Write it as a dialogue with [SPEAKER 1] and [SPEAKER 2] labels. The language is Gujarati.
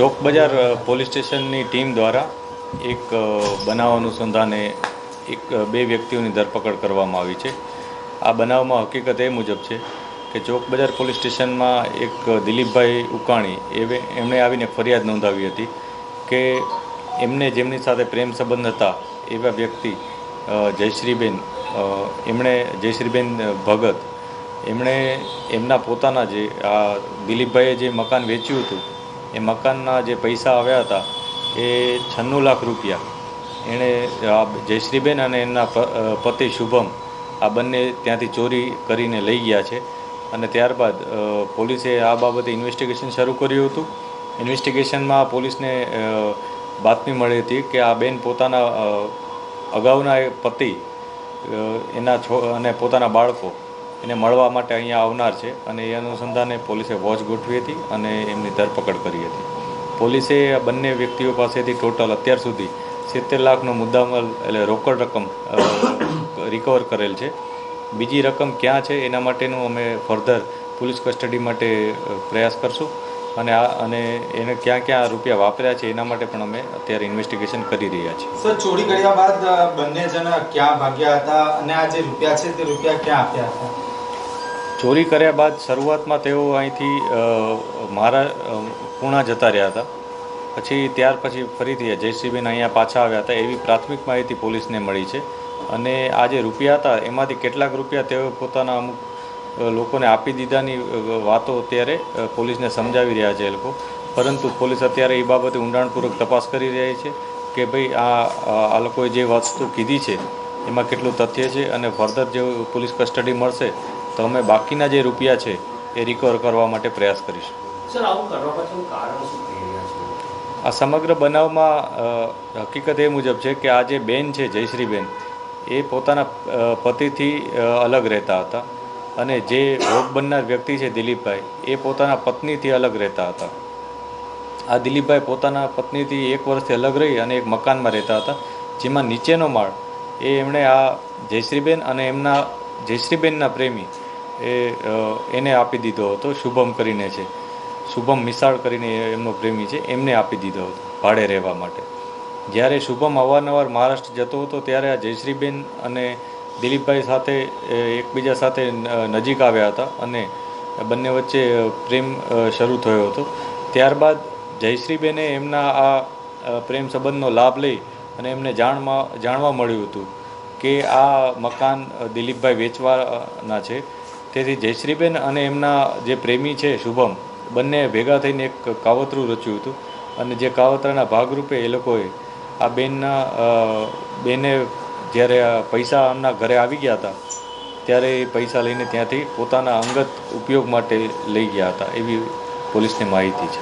[SPEAKER 1] ચોક બજાર પોલીસ સ્ટેશનની ટીમ દ્વારા એક બનાવ અનુસંધાને એક બે વ્યક્તિઓની ધરપકડ કરવામાં આવી છે. આ બનાવમાં હકીકત એ મુજબ છે કે ચોક બજાર પોલીસ સ્ટેશનમાં એક દિલીપભાઈ ઉકાણી એવે, એમણે આવીને ફરિયાદ નોંધાવી હતી કે એમને જેમની સાથે પ્રેમ સંબંધ હતા એવા વ્યક્તિ જયશ્રીબેન એમણે જયશ્રીબેન ભગત, એમણે એમના પોતાના જે આ દિલીપભાઈએ જે મકાન વેચ્યું હતું એ મકાનના જે પૈસા આવ્યા હતા, એ છન્નું લાખ રૂપિયા. એણે આ જયશ્રીબેન અને એમના પતિ શુભમ આ બંને ત્યાંથી ચોરી કરીને લઈ ગયા છે. અને ત્યારબાદ પોલીસે આ બાબતે ઇન્વેસ્ટિગેશન શરૂ કર્યું હતું. ઇન્વેસ્ટિગેશનમાં પોલીસને બાતમી મળી હતી કે આ બેન પોતાના અગાઉના પતિ એના છો, અને પોતાના બાળકો એને મળવા માટે અહીંયા આવનાર છે અને એ અનુસંધાને પોલીસે વોચ ગોઠવી હતી અને એમની ધરપકડ કરી હતી. પોલીસે આ બંને વ્યક્તિઓ પાસેથી ટોટલ અત્યાર સુધી સિત્તેર લાખનો મુદ્દામાલ એટલે રોકડ રકમ રિકવર કરેલ છે. બીજી રકમ ક્યાં છે એના માટેનું અમે ફર્ધર પોલીસ કસ્ટડી માટે પ્રયાસ કરશું અને આ, અને એને ક્યાં ક્યાં રૂપિયા વાપર્યા છે એના માટે પણ અમે અત્યારે ઇન્વેસ્ટિગેશન કરી રહ્યા છીએ.
[SPEAKER 2] સર, ચોરી કર્યા બાદ બંને જણા ક્યાં ભાગ્યા હતા અને આ જે રૂપિયા છે તે રૂપિયા ક્યાં આપ્યા હતા?
[SPEAKER 1] ચોરી કર્યા બાદ શરૂઆતમાં તેઓ અહીંથી મારા પૂણા જતા રહ્યા હતા. પછી ત્યાર પછી ફરીથી જયશ્રીબેન અહીંયા પાછા આવ્યા હતા. એવી પ્રાથમિક માહિતી પોલીસને મળી છે. અને આ જે રૂપિયા હતા, એમાંથી કેટલાક રૂપિયા તેઓ પોતાના અમુક લોકોને આપી દીધાની વાતો અત્યારે પોલીસને સમજાવી રહ્યા છે એ લોકો. પરંતુ પોલીસ અત્યારે એ બાબતે ઊંડાણપૂર્વક તપાસ કરી રહી છે કે ભાઈ આ આ લોકોએ જે વસ્તુ કીધી છે, એમાં કેટલું તથ્ય છે અને ફર્ધર જે પોલીસ કસ્ટડી મળશે તો અમે બાકીના જે રૂપિયા છે એ રિકવર કરવા માટે પ્રયાસ કરીશું. આ સમગ્ર બનાવમાં હકીકત એ મુજબ છે કે આ જે બેન છે જયશ્રીબેન એ પોતાના પતિથી અલગ રહેતા હતા અને જે ભોગ બનનાર વ્યક્તિ છે દિલીપભાઈ એ પોતાના પત્નીથી અલગ રહેતા હતા. આ દિલીપભાઈ પોતાના પત્નીથી એક વર્ષથી અલગ રહી અને એક મકાનમાં રહેતા હતા જેમાં નીચેનો માળ એ એમણે આ જયશ્રીબેન અને એમના જયશ્રીબેનના પ્રેમી એ એને આપી દીધો હતો, શુભમ કરીને છે. શુભમ મિસાળ કરીને એમનો પ્રેમી છે, એમને આપી દીધો હતો, ભાડે રહેવા માટે. જ્યારે શુભમ અવારનવાર મહારાષ્ટ્ર જતો હતો, ત્યારે આ જયશ્રીબેન અને દિલીપભાઈ સાથે એકબીજા સાથે નજીક આવ્યા હતા અને બંને વચ્ચે પ્રેમ શરૂ થયો હતો. ત્યારબાદ જયશ્રીબેને એમના આ પ્રેમ સંબંધનો લાભ લઈ અને એમને જાણમાં જાણવા મળ્યું હતું કે આ મકાન દિલીપભાઈ વેચવાના છે. તેથી જયશ્રીબેન અને એમના જે પ્રેમી છે શુભમ, બંને ભેગા થઈને એક કાવતરું રચ્યું હતું. અને જે કાવતરાના ભાગરૂપે એ લોકોએ આ બેનના બેને જ્યારે પૈસા એમના ઘરે આવી ગયા હતા, ત્યારે એ પૈસા લઈને ત્યાંથી પોતાના અંગત ઉપયોગ માટે લઈ ગયા હતા, એવી પોલીસને માહિતી છે.